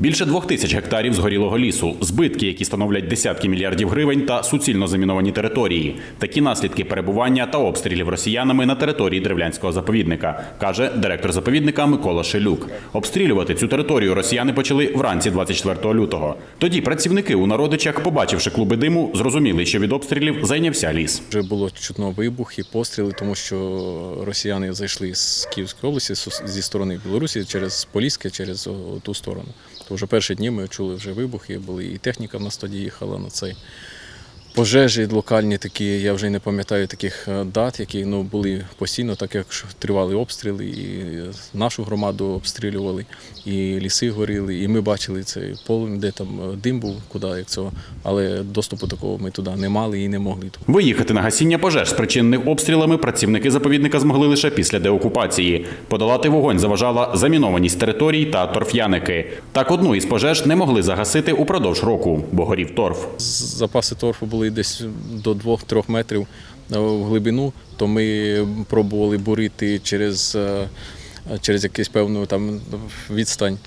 Більше двох тисяч гектарів згорілого лісу, збитки, які становлять десятки мільярдів гривень, та суцільно заміновані території. Такі наслідки перебування та обстрілів росіянами на території древлянського заповідника, каже директор заповідника Микола Шелюк. Обстрілювати цю територію росіяни почали вранці 24 лютого. Тоді працівники у народичах, побачивши клуби диму, зрозуміли, що від обстрілів зайнявся ліс. Вже було чутно вибухи, постріли, тому що росіяни зайшли з Київської області зі сторони Білорусі через Поліське, через ту сторону. То вже перші дні ми чули вже вибухи, були і техніка в нас тоді їхала на цей. Пожежі локальні такі, я вже не пам'ятаю таких е, дат, які ну, були постійно, так як тривали обстріли, і нашу громаду обстрілювали, і ліси горіли, і ми бачили цей полум'я, де там е, дим був, куди як цього. Але доступу такого ми туди не мали і не могли. Виїхати на гасіння пожеж, спричинених обстрілами, працівники заповідника змогли лише після деокупації. Подолати вогонь заважала замінованість територій та торф'яники. Так одну із пожеж не могли загасити упродовж року, бо горів торф. запаси торфу були десь до 2-3 метрів е, в глибину, то ми пробували бурити через, е, через якусь певну там відстань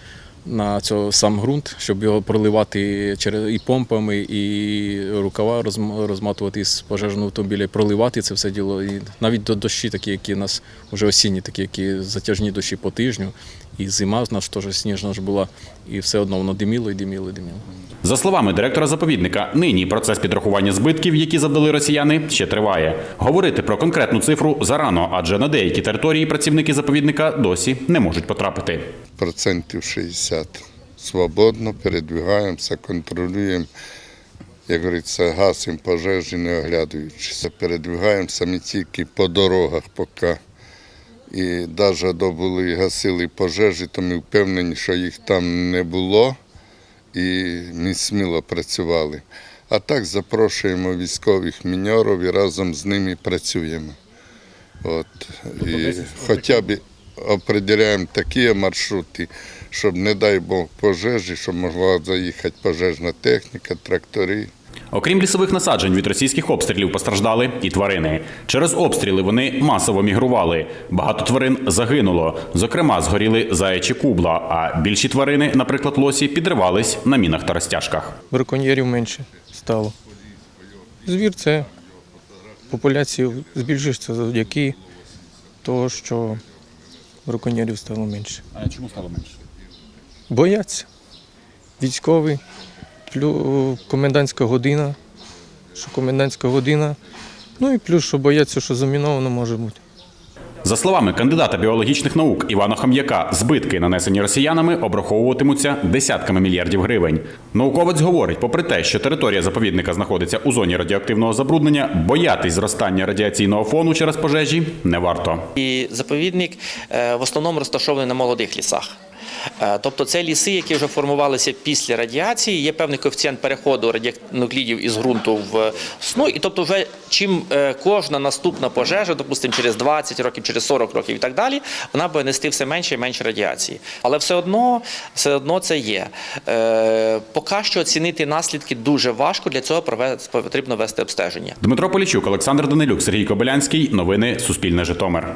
на цього сам ґрунт, щоб його проливати через і помпами, і рукава розм- розматувати з пожежного автомобіля, проливати це все діло. І навіть до дощі, такі, які у нас вже осінні, такі, які затяжні дощі по тижню, і зима в нас теж сніжна ж була, і все одно воно диміло і диміло, і диміло. За словами директора заповідника, нині процес підрахування збитків, які завдали росіяни, ще триває. Говорити про конкретну цифру зарано, адже на деякі території працівники заповідника досі не можуть потрапити. Процентів 60. Свободно передвигаємося, контролюємо, як говориться, гасимо пожежі, не оглядуючись. Передвигаємося ми тільки по дорогах поки. І навіть добули, гасили пожежі, то ми впевнені, що їх там не було, і ми сміло працювали. А так запрошуємо військових міньорів і разом з ними працюємо. От, і хоча б определяємо такі маршрути, щоб, не дай Бог, пожежі, щоб могла заїхати пожежна техніка, трактори. Окрім лісових насаджень від російських обстрілів постраждали і тварини. Через обстріли вони масово мігрували. Багато тварин загинуло. Зокрема, згоріли заячі кубла. А більші тварини, наприклад, лосі, підривались на мінах та розтяжках. браконьєрів менше стало. Звір це популяція збільшується завдяки того, що браконьєрів стало менше. А чому стало менше? Бояться. Військові, комендантська година, що комендантська година. Ну і плюс, що бояться, що заміновано може бути. За словами кандидата біологічних наук Івана Хам'яка, збитки, нанесені росіянами, обраховуватимуться десятками мільярдів гривень. Науковець говорить, попри те, що територія заповідника знаходиться у зоні радіоактивного забруднення, боятись зростання радіаційного фону через пожежі не варто. І заповідник е, в основному розташований на молодих лісах. Е, Тобто це ліси, які вже формувалися після радіації, є певний коефіцієнт переходу радіонуклідів із ґрунту в сну. І тобто, вже чим е, кожна наступна пожежа, допустимо, через 20 років, через 40 років і так далі, вона буде нести все менше і менше радіації. Але все одно, все одно це є. Е, Поки що оцінити наслідки дуже важко. Для цього потрібно вести обстеження. Дмитро Полічук, Олександр Данилюк, Сергій Кобилянський. Новини Суспільне Житомир.